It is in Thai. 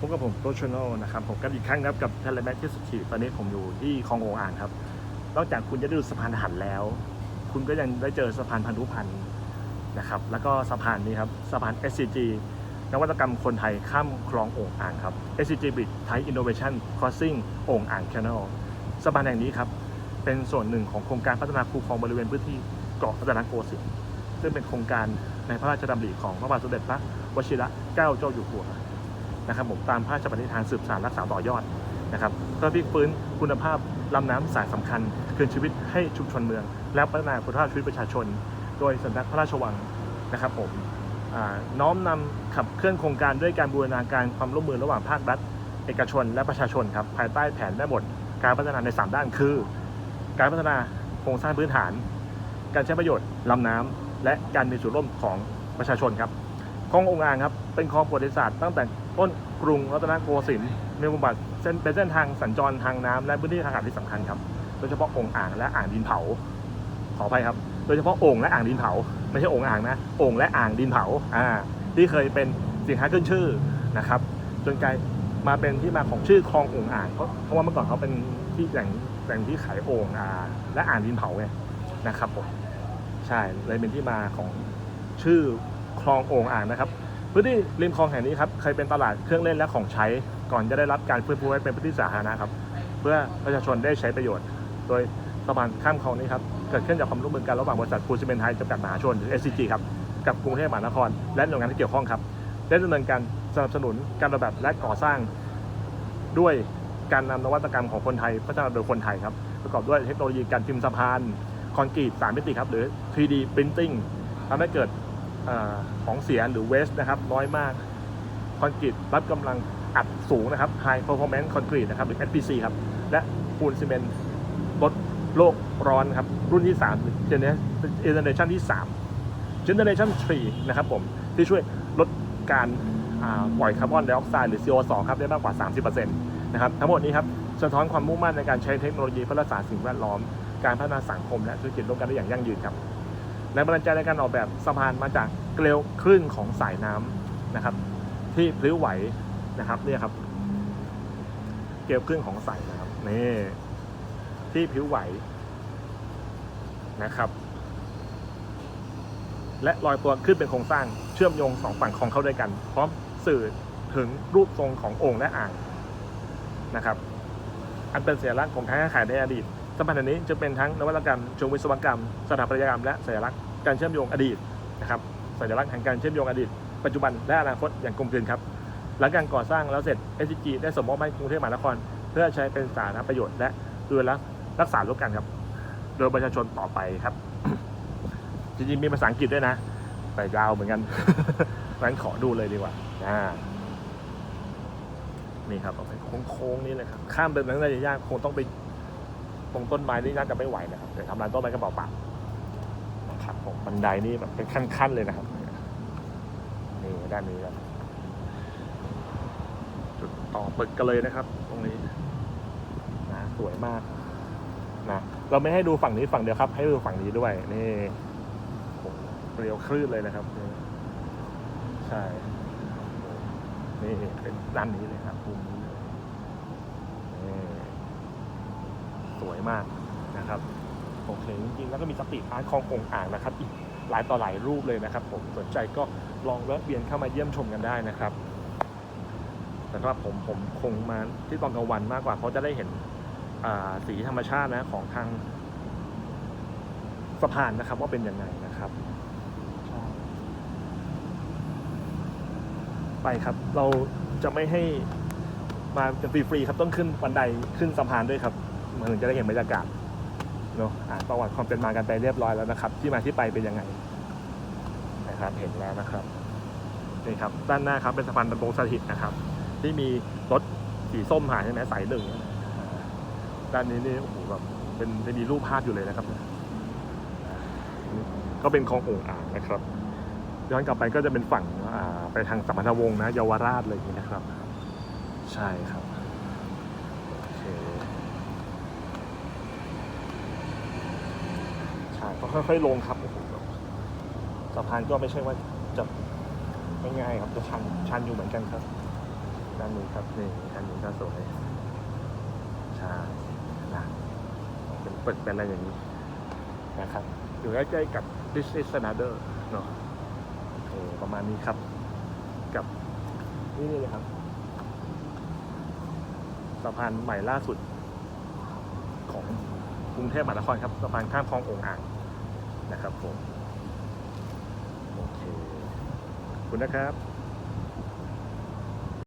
พบกับผมโตชโนนะครับผมกันอีกครั้งครับกับเทเลแมทที่สุดขีดตอนนี้ผมอยู่ที่คลองโองอ่างครับ นอกจากคุณจะได้ดูสะพานหันแล้ว คุณก็ยังได้เจอสะพานพันธุพันธ์นะครับแล้วก็สะพานนี้ครับสะพาน SCG นวัตกรรมคนไทยข้ามคลองโองอ่างครับ SCG Bridge Thai Innovation Crossing โองอ่าง Channel สะพานแห่งนี้ครับเป็นส่วนหนึ่งของโครงการพัฒนาคูคลองบริเวณพื้นที่เกาะรัตนโกสินทร์ซึ่งเป็นโครงการในพระราชดำริของพระบาทสมเด็จพระวชิระเกล้าเจ้าอยู่หัว นะครับผมตามพระราชปณิธานสืบสานรักษาต่อยอดนะครับเพื่อพลิกฟื้นคุณภาพลำน้ำสายสำคัญ คืนชีวิตให้ชุมชนเมือง และพัฒนาคุณภาพชีวิตประชาชน โดยสำนักพระราชวังนะครับผมน้อมนำขับเคลื่อนโครงการด้วยการบูรณาการความร่วมมือระหว่างภาครัฐ เอกชน และประชาชนครับภายใต้แผนแม่บทการพัฒนาใน 3 ด้านคือ การพัฒนาโครงสร้างพื้นฐาน การใช้ประโยชน์ลำน้ำและการมีส่วนร่วมของประชาชนครับคลององอ่างครับเป็นคลองประวัติศาสตร์ตั้งแต่ ต้นกรุงรัตนโกสินทร์มีบทบาทเส้นเป็นเส้นทางสัญจรทางน้ำและพื้นที่ทางอากาศที่สำคัญครับโดยเฉพาะองอ่างและอ่างดินเผาขออภัยครับ โดยเฉพาะโอ่งและอ่างดินเผา ไม่ใช่โอ่งอ่างนะโอ่งและอ่างดินเผาอ่าที่เคยเป็นสินค้าขึ้นชื่อนะครับจนกลายมาเป็นที่มาของชื่อคลององอ่างเพราะเพราะว่าเมื่อก่อนเขาเป็นที่แหล่งแหล่งที่ขายโอ่งอ่าและอ่างดินเผาไงนะครับผมใช่เลยเป็นที่มาของชื่อคลองโอ่งอ่างนะครับ พื้นที่ริมคลองแห่งนี้ครับเคยเป็นตลาดเครื่องเล่นและของใช้ก่อนจะได้รับการฟื้นฟูให้เป็นพื้นที่สาธารณะครับ เพื่อประชาชนได้ใช้ประโยชน์ โดยสะพานข้ามคลองนี้ครับเกิดขึ้นจากความร่วมมือกันระหว่างบริษัทปูซีเมนต์ไทยจำกัดมหาชนหรือ SCG ครับกับกรุงเทพมหานคร และหน่วยงานที่เกี่ยวข้องครับได้ดำเนินการสนับสนุนการออกแบบและก่อสร้าง ด้วยการนำนวัตกรรมของคนไทยพัฒนาโดยคนไทยครับประกอบด้วยเทคโนโลยีการพิมพ์สะพานคอนกรีต3มิติครับหรือ 3D Printing ทำให้เกิด อของเสียหรือเวสนะครับน้อยมากคอนกรีตรับกำลังอัดสูงนะครับ High Performance Concrete นะครับหรือ SPC ครับ และปูนซีเมนต์ลดโลกร้อนครับ รุ่นที่3 Generation ที่ 3 Generation 3 นะครับผมที่ช่วยลดการปล่อยคาร์บอนไดออกไซด์หรือ CO2 ครับได้มากกว่า 30%นะครับทั้งหมดนี้ครับสะท้อนความมุ่งมั่นในการใช้เทคโนโลยีเพื่อรักษาสิ่งแวดล้อม การพัฒนาสังคมและธุรกิจร่วมกันได้อย่างยั่งยืนครับแรงบันดาลใจในการออกแบบสะพานมาจาก เกลียวคลื่นของสายน้ำนะครับ ที่พลิ้วไหวนะครับเนี่ยครับ เกลียวคลื่นของสายน้ำนี่ที่พลิ้วไหวนะครับ และลอยตัวขึ้นเป็นโครงสร้างเชื่อมโยงสองฝั่งคลองเข้าด้วยกัน พร้อมสื่อถึงรูปทรงของโอ่งและอ่างนะครับ อันเป็นสัญลักษณ์ของการค้าขายในอดีตสะพานอันนี้จะเป็นทั้งนวัตกรรมเชิงวิศวกรรม สถาปัตยกรรม และสัญลักษณ์การเชื่อมโยงอดีตนะครับ สัญลักษณ์แห่งการเชื่อมโยงอดีต ปัจจุบันและอนาคตอย่างกลมกลืนครับ หลังการก่อสร้างแล้วเสร็จ SCG ได้สมมอบให้กรุงเทพมหานคร เพื่อใช้เป็นสาธารณประโยชน์และดูแลรักษาร่วมกันครับ โดยประชาชนต่อไปครับ จริงๆมีภาษาอังกฤษด้วยนะแต่ยาวเหมือนกันงั้นขอดูเลยดีกว่าอ่านี่ครับเอาไปโค้งๆนี่เลยครับ ข้ามไปนั้นน่าจะยากคงต้องไปตรงต้นไม้นี่น่าจะไม่ไหวนะครับเดี๋ยวทำลายต้นไม้ก็เปล่าๆ นะครับผมบันไดนี่แบบเป็นขั้นๆเลยนะครับนี่ด้านนี้ครับจุดต่อตึกกันเลยนะครับ ตรงนี้นะสวยมากนะเราไม่ให้ดูฝั่งนี้ฝั่งเดียวครับ ให้ดูฝั่งนี้ด้วยนี่โหเปรียวคลื่นเลยนะครับใช่นี่เป็นด้านนี้เลยครับมุมนี้เลยนี่สวยมากนะครับ โอเคจริงๆแล้วก็มีสตรีทอาร์ตคลององอ่างนะครับอีกหลายต่อหลายรูปเลยนะครับ ผมสนใจก็ลองแวะเวียนเข้ามาเยี่ยมชมกันได้นะครับแต่ว่าผมผมคงมาที่ตอนกลางวันมากกว่าเพราะจะได้เห็นสีธรรมชาตินะของทางสะพานนะครับว่าเป็นยังไงนะครับไปครับ เราจะไม่ให้มากันฟรีๆครับต้องขึ้นบันไดขึ้นสะพานด้วยครับมันถึงจะได้เห็นบรรยากาศ เนาะอ่านประวัติความเป็นมากันไปเรียบร้อยแล้วนะครับ ที่มาที่ไปเป็นยังไงนะครับเห็นแล้วนะครับนี่ครับด้านหน้าครับเป็นสะพานดำรงสถิตนะครับ ที่มีรถสีส้มหายใช่ไหมสายหนึ่งด้านนี้นี่โอ้โหแบบเป็นจะมีรูปภาพอยู่เลยนะครับ ก็เป็นคลองโอ่งอ่างนะครับย้อนกลับไปก็จะเป็นฝั่งไปทางสัมพันธวงศ์นะเยาวราชเลยางนี้นะครับ ใช่ครับโอเค ใช่ ก็ค่อยๆลงครับโอ้โหสะพานก็ไม่ใช่ว่าจะไม่ง่ายครับจะชันชันอยู่เหมือนกันครับ ด้านนี้ครับนี่อันนี้ก็สวยใช่นะเป็นเปิดเป็นอะไรอย่างนี้นะครับอยู่ใกล้ๆกับ This is another เนาะโอเคประมาณนี้ครับ กับนี่เลยครับสะพานใหม่ล่าสุดของกรุงเทพมหานครครับสะพานข้ามคลององอ่าง นะครับผม โอเคขอบคุณนะครับ